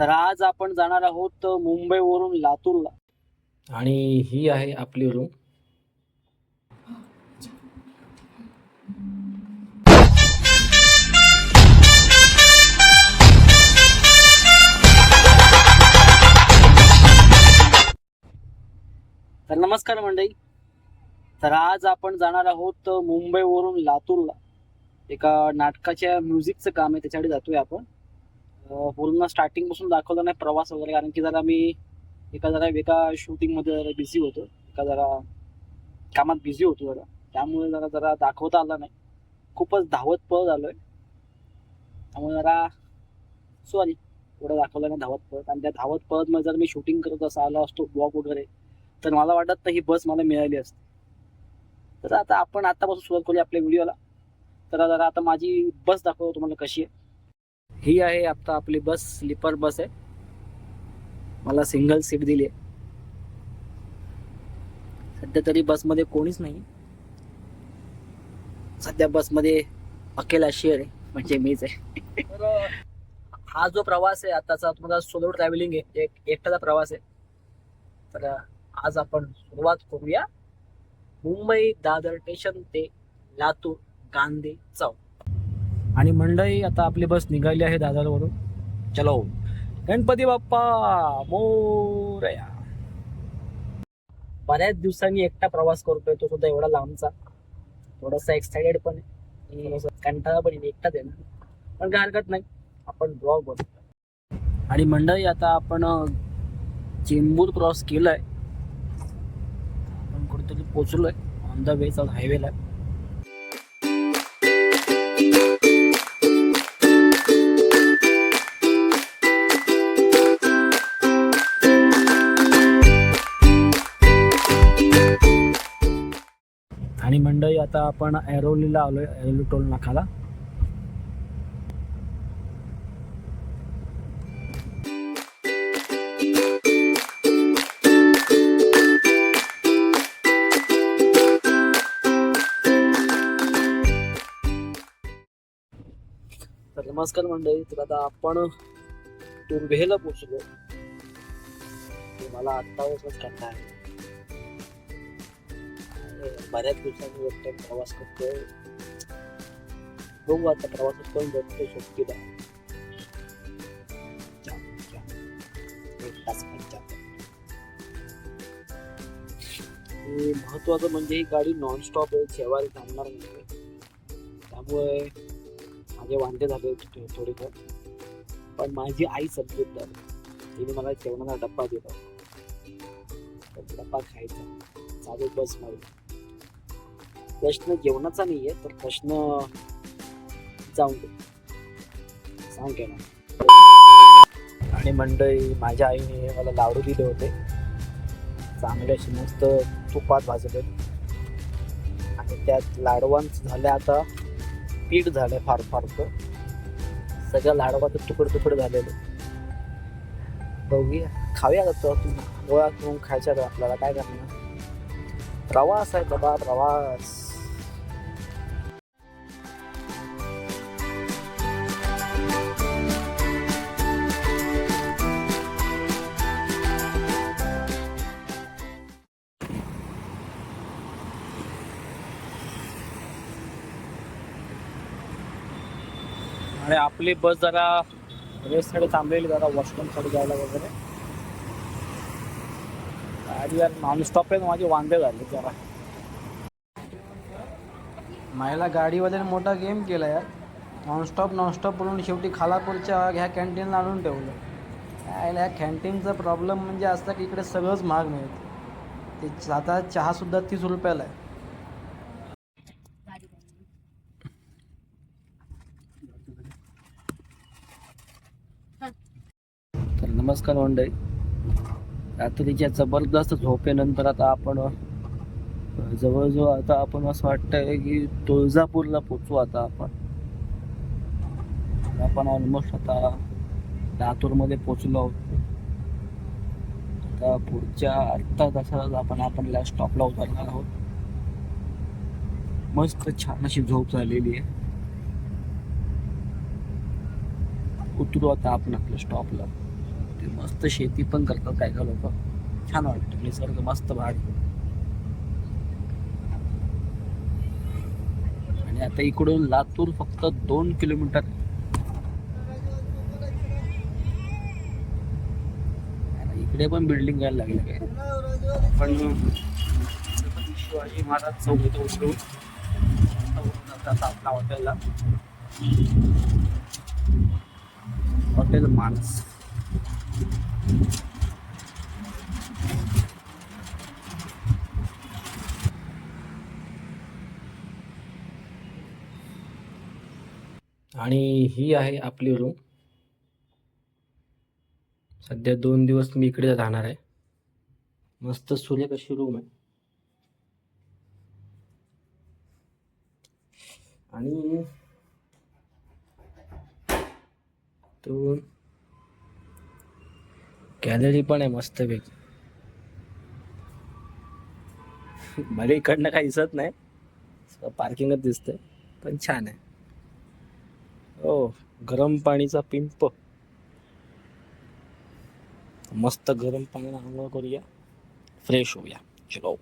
तर आज आपण जाणार आहोत मुंबईवरून लातूरला. आणि ही आहे आपली रूम तर नमस्कार मंडळी. तर आज आपण जाणार आहोत मुंबईवरून लातूरला. एका नाटकाच्या म्युझिकचं काम आहे त्याच्यासाठी जातोय आपण. पूर्ण स्टार्टिंगपासून दाखवलं नाही प्रवास वगैरे कारण की जरा मी एका जरा एका शूटिंगमध्ये जरा बिझी होतो. एका जरा कामात बिझी होतो जरा. त्यामुळे जरा जरा दाखवता आला नाही. खूपच धावत पळ आलोय त्यामुळे जरा सॉरी एवढं दाखवलं नाही धावत पळत आणि त्या धावत पळत मध्ये जर मी शूटिंग करत असं आलो असतो ब्लॉग वगैरे तर मला वाटत तर ही बस मला मिळाली असते. तर आता आपण आतापासून सुरुवात करूया आपल्या व्हिडिओला तर जरा आता माझी बस दाखवतो तुम्हाला कशी आहे. ही आहे आता आपली बस स्लीपर बस आहे. मला सिंगल सीट दिली आहे. सध्या तरी बसमध्ये कोणीच नाही. सध्या बसमध्ये अकेला शेर आहे म्हणजे मीच आहे. हा जो प्रवास आहे आताचा तुम्हाला सोलो ट्रॅव्हलिंग आहे एक एकट्याचा प्रवास आहे. तर आज आपण सुरुवात करूया. मुंबई दादर स्टेशन ते लातूर गांधी चौक. आणि मंडई आता आपली बस निघाली आहे दादरवरून चलो. गणपती बाप्पा मोरया. बऱ्याच दिवसांनी एकटा प्रवास करतोय तो सुद्धा एवढा लांबचा. थोडासा एक्साइटेड पण आहे. कंटाळा पण एकटाच आहे ना. पण काय हरकत नाही. आपण ब्लॉग बनवतो आणि मंडळी आता आपण चेंबूर क्रॉस केलंय. आपण कुठेतरी पोचलोय ऑन द वे हायवेला आणि मंडळी आता आपण ऐरोलीला आहे ऐरोली टोल नाकाला. तर नमस्कार मंडळी तर आता आपण तुर्भेला पोचलो मला आत्ता आत्तापासूनच कंटाळा आहे. बऱ्याच दिवसांनी एक टाइम प्रवास करतोय. बघू आता प्रवासात पण बघतोय सुट्टीला एक महत्वाचं म्हणजे ही गाडी नॉन स्टॉप आहे शेवारी थांबणार नाही. त्यामुळे माझे वांदे झाले थोडेफार. पण माझी आई समजूतदार तिने मला जेवणाचा डब्बा दिला. तर डब्बा खायचा. चालू बसमध्ये प्रश्न जेवणाचा आहे तर प्रश्न जाऊन दे. सांग ना आणि मंडळी माझ्या आईने मला लाडू दिले होते. चांगले असे मस्त तुपात भाजले. आणि त्यात लाडवांच झाले आता पीठ झालंय फार फार सगळ्या लाडवाचे तुकड तुकड झालेले. बघूया. खाऊया का तो? गोळा करून खायच्या आपल्याला? काय करणार? प्रवास आहे बाबा प्रवास. आणि आपली बस जरा रेस्टसाठी थांबलेली जरा वॉशरूमसाठी जायला वगैरे. गाडी यार नॉनस्टॉप आहे माझे वांदे झाले जरा. मायला गाडीवाल्याने मोठा गेम केला यार. नॉनस्टॉप नॉनस्टॉप बोलून शेवटी खालापूरच्या ह्या कॅन्टीनला आणून ठेवलं. यायला ह्या कॅन्टीनचा प्रॉब्लेम म्हणजे असं की इकडे सगळंच महाग मिळतं. ते आता चहासुद्धा तीस रुपयाला आहे तर नमस्कार मंडळी. रात्रीच्या जबरदस्त झोपेनंतर आता आपण जवळजवळ आता आपण असं वाटतंय की तुळजापूरला पोचू आता आपण. आपण ऑलमोस्ट आता लातूरमध्ये पोचलो आहोत. आता पुढच्या अर्धा तासात आपण आपल्या स्टॉपला उतरणार आहोत. मस्त छान अशी झोप झालेली आहे. उतरू आता आपण आपल्या स्टॉपला वाटते. मस्त शेती पण करतात काय काय लोक. छान वाटतं. निसर्ग मस्त भाग आणि आता इकडून लातूर फक्त दोन किलोमीटर. आणि इकडे पण बिल्डिंग यायला लागले काय? पण शिवाजी महाराज चौक इथे उतरून आपल्या हॉटेलला हॉटेल माणूस. आणि ही आहे आपली रूम सध्या दोन दिवस मी इकडे राहणार आहे. मस्त सुरेख अशी रूम आहे. आणि तो गॅलरी पण आहे मस्तपैकी मला इकडनं काही दिसत नाही. पार्किंगच दिसतंय पण छान आहे. हो गरम पाणीचा पिंप. मस्त गरम पाणी आंघोळ करूया. फ्रेश होऊया. चलो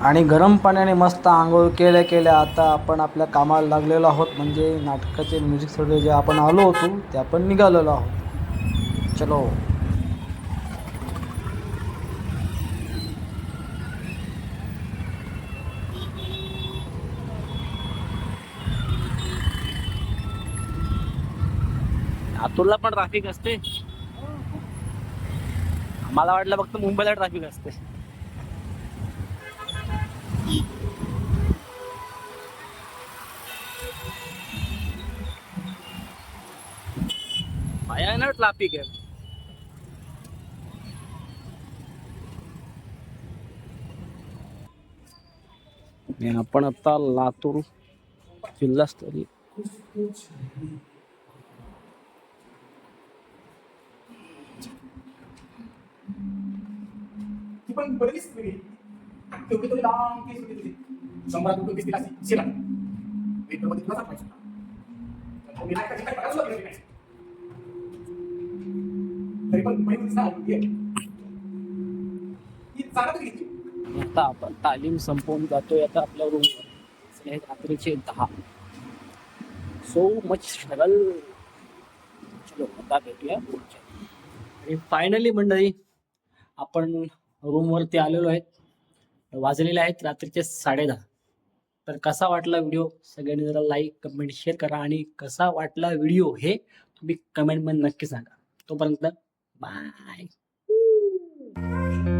आणि गरम पाण्याने मस्त आंघोळ केल्या केल्या आता आपण आपल्या कामाला लागलेलो आहोत. म्हणजे नाटकाचे म्युझिक स्टुडिओ जे आपण आलो होतो ते आपण निघालेलो आहोत. चलो. लातूरला पण ट्रॅफिक असते. मला वाटलं फक्त मुंबईला ट्रॅफिक असते. भयानक ट्रॅफिक आहे आणि आपण आता लातूर जिल्हास्तरीय पण बरीच वेगळी तेवढी थोडी लांब केस होती तुझी रुपये केस दिला असेल शिला मीटरमध्ये तुला सापडायचं तर मी नाटकाची काय करायला लागली नाही तरी पण आता आपण तालीम संपवून जातोय आता आपल्या रूमवर रात्रीचे दहा. सो मच स्ट्रगल चलो आता भेटूया पुढच्या. आणि फायनली मंडळी आपण रूमवरती आलेलो आहेत. वाजलेले आहेत रात्रीचे साडे दहा तर कसा वाटला व्हिडिओ सगळ्यांनी जरा लाईक कमेंट शेअर करा. आणि कसा वाटला व्हिडिओ हे तुम्ही कमेंटमध्ये नक्की सांगा. तोपर्यंत Bye. Woo.